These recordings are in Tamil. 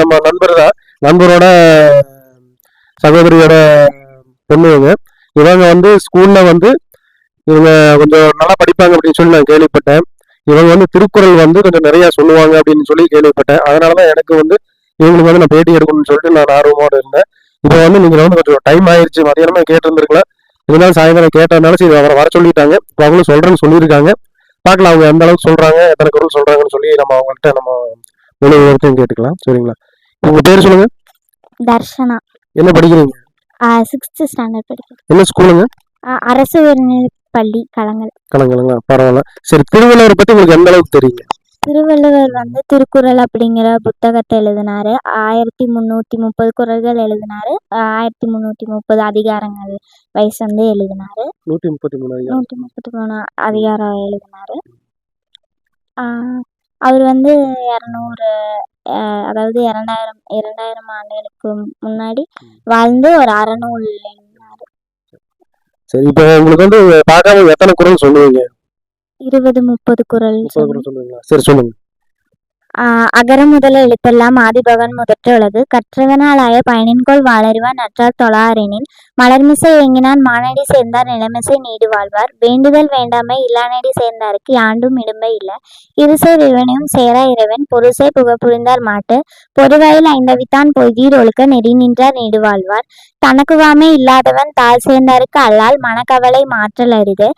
நம்ம நண்பர் தான் நண்பரோட சகோதரியோட பொண்ணு இவங்க. இவங்க வந்து ஸ்கூல்ல வந்து இவங்க கொஞ்சம் நல்லா படிப்பாங்க அப்படின்னு சொல்லி நான் கேள்விப்பட்டேன். இவங்க வந்து திருக்குறள் வந்து கொஞ்சம் நிறைய சொல்லுவாங்க அப்படின்னு சொல்லி கேள்விப்பட்டேன். அதனாலதான் எனக்கு வந்து இவங்களுக்கு வந்து நான் பேட்டி எடுக்கணும்னு சொல்லிட்டு நான் ஆர்வமோட இருந்தேன். இப்போ வந்து நீங்க வந்து கொஞ்சம் டைம் ஆயிடுச்சு மதியானமே கேட்டிருந்துருக்கலாம். இருந்தாலும் சாயந்தரம் கேட்டதுனால சரி அவரை வர சொல்லிட்டாங்க. இப்போ அவங்களும் சொல்றேன்னு சொல்லியிருக்காங்க. பார்க்கலாம் அவங்க எந்த அளவுக்கு சொல்றாங்க எத்தனை குரல் சொல்றாங்கன்னு சொல்லி நம்ம அவங்கள்ட்ட நம்ம முழு விவரத்தையும் கேட்டுக்கலாம். சரிங்களா? உங்க பேர் சொல்லுங்க. தர்ஷனா. என்ன படிக்கிறீங்க? சிக்ஸ்த் ஸ்டாண்டர்ட் படிக்கிறேன். என்ன ஸ்கூலுங்க? அரசு உயர்நிலைப் பள்ளி களங்கள் கலங்கலங்க பரவாயில்ல. சரி திருவள்ளுவர் பத்தி உங்களுக்கு எந்த அளவுக்கு தெரியுங்க? திருவள்ளுவர் வந்து திருக்குறள் அப்படிங்கிற புத்தகத்தை எழுதினாரு. ஆயிரத்தி முந்நூற்றி முப்பது குறள்கள் எழுதினாரு. ஆயிரத்தி முந்நூற்றி முப்பது அதிகாரங்கள் வயசு வந்து எழுதினாரு. நூத்தி முப்பத்தி மூணு. நூற்றி முப்பத்தி மூணு அதிகாரம் எழுதினாரு. அவர் வந்து இரநூறு அதாவது இரண்டாயிரம் இரண்டாயிரம் ஆண்டுகளுக்கு முன்னாடி வாழ்ந்து ஒரு அறநூல் எழுதினாரு சரி இப்போ உங்களுக்கு வந்து பார்க்காம எத்தனை குரல் சொல்லுவீங்க? இருபது முப்பது குரல் சரி சொல்லுங்க. ஆஹ் அகர முதல எழுத்தெல்லாம் ஆதிபகன் முதற்று கற்றவனாளாய கற்றதனாலாய பயனின்கொள் வாளறிவான் தொழாரெனின். மலர்மிசை ஏங்கினான் மானடி சேர்ந்தார் நிலமிசை நீடு வாழ்வார் வேண்டுதல் வேண்டாமை இல்லானடி சேர்ந்தாருக்கு யாண்டும் இடும்பை இல்ல. இருசை இறைவனையும் சேரா இறைவன் பொருசை புகப்புரிந்தார் மாட்டு. பொதுவாயில் ஐந்தவித்தான் பொய்தீர் ஒழுக்க நெறி நின்றார் நீடு வாழ்வார் தனக்குவாமே இல்லாதவன் தாழ் சேர்ந்தாருக்கு அல்லால் மனக்கவலை மாற்றல் அரிது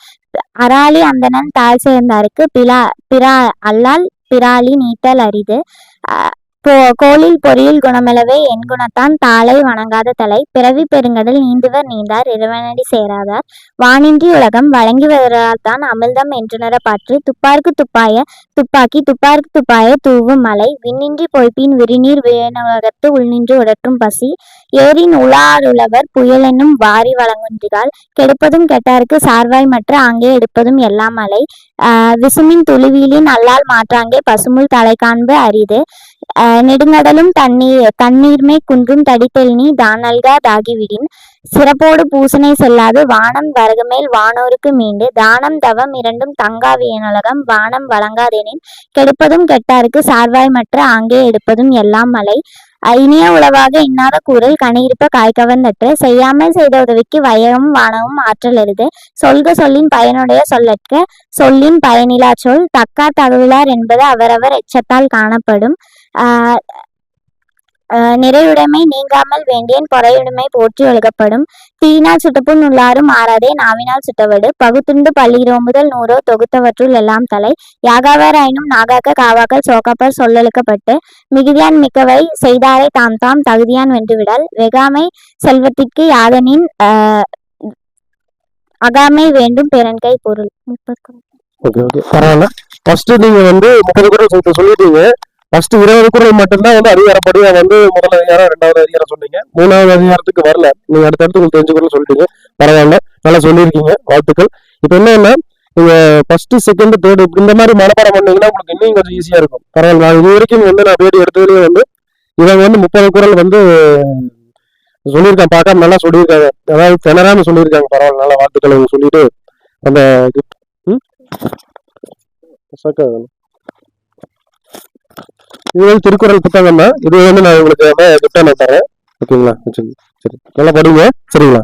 அராளி அந்தணன் தாழ் சேர்ந்தாருக்கு பிலா பிறா அல்லால் பிராலி நீட்டல் அரிது. அஹ் போ கோலில் பொறியில் குணமிலவே என் குணத்தான் தாளை வணங்காத தலை. பிறவி பெருங்கடல் நீந்துவர் நீந்தார் இறைவனடி சேராதார். வானின்றி உலகம் வழங்கி வருவதால் தான் அமிர்தம் என்றுணர பாற்று துப்பார்க்கு துப்பாய துப்பாக்கி துப்பார்க்கு துப்பாய தூவும் மலை விண்ணின்றி பொய்ப்பின் விரிநீர் வேணுலகத்து உள்நின்று உடற்றும் பசி ஏரின் உலாருளவர் புயல் வாரி வழங்குன்றிகால் கெடுப்பதும் கெட்டாருக்கு சார்வாய் மற்ற அங்கே எடுப்பதும் எல்லாம் மலை ஆஹ் விசுமின் துளிவீலின் அல்லால் மாற்றாங்கே பசுமுள் தலை காண்பு அரிது நெடுங்கடலும் தண்ணீர் தண்ணீர்மை குன்றும் தடித்தெழினி தானல்கா தாகிவிடின். சிறப்போடு பூசனை செல்லாது. வானம் வரகுமேல் வானோருக்கு மீண்டு. தானம் தவம் இரண்டும் தங்காவியனலகம் வானம் வழங்காதெனின். கெடுப்பதும் கெட்டாருக்கு சார்வாய் மற்ற அங்கே எடுப்பதும் எல்லாம் மலை இனிய உளவாக இன்னாத கூறல் கனியிருப்ப காய்கவந்தற்று செய்யாமல் செய்த உதவிக்கு வயமும் வானமும் ஆற்றல் எருது. சொல்க சொல்லின் பயனுடைய சொல்லற்க. சொல்லின் பயனிலா சொல். தக்கா தகவலார் என்பது அவரவர் எச்சத்தால் காணப்படும். ஆஹ் நிறையுடைமை நீங்காமல் வேண்டியன் பொறையுடைமை போற்றி ஒழுகப்படும். தீயினால் சுட்டப்புண் உள்ளாரும் ஆறாதே நாவினால் சுட்டவடு. பகுத்துண்டு பள்ளிரோம்புதல் நூறோ தொகுத்தவற்றுள் எல்லாம் தலை. யாகாவர் ஆயினும் நாகாக்க காவாக்கல் சோகாப்பர் சொல்லெழுக்கப்பட்டு. மிகுதியான் மிக்கவை செய்தாரை தாம் தாம் தகுதியான் வென்றுவிடல். வெகாமை செல்வத்திற்கு யாதனின் ஆஹ் அகாமை வேண்டும் பிறன்கை பொருள். முப்பது ஓகே ஓகே. பரவாயில்ல. ஃபர்ஸ்ட் நீங்க வந்து முப்பது குரல் சொல்லிட்டு சொல்லிட்டீங்க. ஃபர்ஸ்ட் இருபது குரல் மட்டும்தான் வந்து அதிகாரப்படியா வந்து முதல் அதிகாரம் ரெண்டாவது அதிகாரம் சொன்னீங்க. மூணாவது அதிகாரத்துக்கு வரல. நீங்க அடுத்தடுத்து உங்களுக்கு தெரிஞ்ச குரல் சொல்லிட்டீங்க. பரவாயில்ல. நல்லா சொல்லியிருக்கீங்க. வாழ்த்துக்கள். இப்போ என்னன்னா நீங்க ஃபர்ஸ்ட் செகண்ட் தேர்ட் இந்த மாதிரி மனப்பாடம் பண்ணீங்கன்னா உங்களுக்கு இன்னும் கொஞ்சம் ஈஸியா இருக்கும். பரவாயில்ல. நான் இது வரைக்கும் வந்து நான் பேடி எடுத்ததுலயே வந்து இவங்க வந்து முப்பது குரல் வந்து சொல்லியிருக்காங்க. பார்க்காம நல்லா சொல்லியிருக்காங்க. அதாவது திணறாம சொல்லியிருக்காங்க. பரவாயில்ல. நல்லா வாழ்த்துக்கள். அவங்க சொல்லிட்டு அந்த இது வந்து திருக்குறள் புத்தகம் தான் இது வந்து நான் உங்களுக்கு கிஃப்டா நான் தரேன். ஓகேங்களா? சரி சரி. நல்லா படிங்க. சரிங்களா?